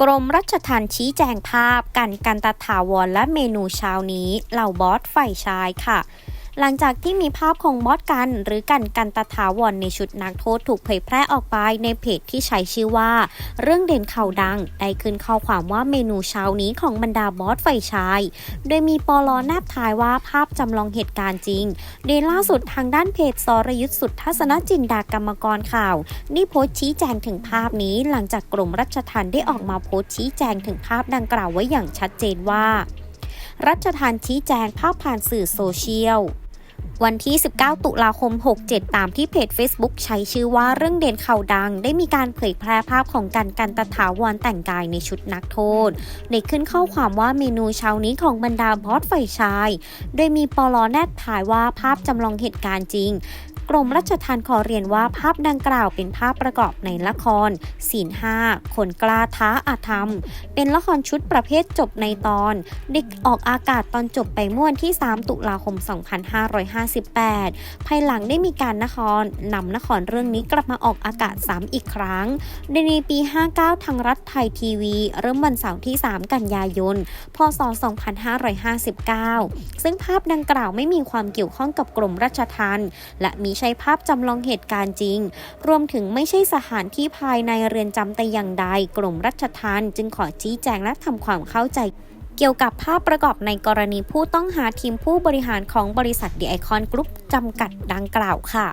กรมรัชทันชี้แจงภาพ กันกันตถาวรและเมนูเช้านี้เหล่าบอสฝ่ายชายค่ะ หลังจากที่มีภาพของบอสกัน หรือกันกันตถาวรในชุดนักโทษถูกเผยแพร่ออกไปในเพจที่ใช้ชื่อว่า เรื่องเด่นข่าวดัง ได้ขึ้นข้อความว่าเมนูเช้านี้ของบรรดาบอสฝ่ายชาย โดยมีปลอแนบท้ายว่าภาพจำลองเหตุการณ์จริง โดยล่าสุดทางด้านเพจสรยุทธสุดทัศนจินดากรรมกรข่าวได้โพสต์ชี้แจงถึงภาพนี้ หลังจากกรมรัชทัณฑ์ได้ออกมาโพสต์ชี้แจงถึงภาพดังกล่าวไว้อย่างชัดเจนว่า รัชทัณฑ์ชี้แจงภาพผ่านสื่อโซเชียล วันที่ 19 ตุลาคม 67 ตามที่เพจ Facebook ใช้ชื่อว่าเรื่องเด่นข่าวดัง ได้มีการเผยแพร่ภาพของการกันตถาวรแต่งกายในชุดนักโทษ ในขึ้นข้อความว่าเมนูเช้านี้ของบรรดาบอสฝ่ายชาย โดยมีปลอแนบถ่ายว่าภาพจำลองเหตุการณ์จริง กรมรัชทัณฑ์ขอเรียนว่าภาพดังกล่าวเป็นภาพประกอบในละครศีลห้าคนกล้าท้าอาธรรม เป็นละครชุดประเภทจบในตอนได้ออกอากาศตอนจบไปเมื่อวันที่ 3 ตุลาคม 2558 ภายหลังได้มีการนครนำนครเรื่องนี้กลับมาออกอากาศ3อีกครั้งในปี 59 ทางรัฐไทยทีวี เริ่มวันเสาร์ที่ 3 กันยายน พศ 2559 ซึ่งภาพดังกล่าวไม่มีความเกี่ยวข้องกับกรมราชทัณฑ์และมีใช้ภาพจำลองเหตุการณ์จริง รวมถึงไม่ใช่สถานที่ภายในเรือนจำแต่อย่างใด กรมรัชทานจึงขอชี้แจงและทำความเข้าใจเกี่ยวกับภาพประกอบในกรณีผู้ต้องหาทีมผู้บริหารของบริษัทดีไอคอนกรุ๊ปจำกัดดังกล่าวค่ะ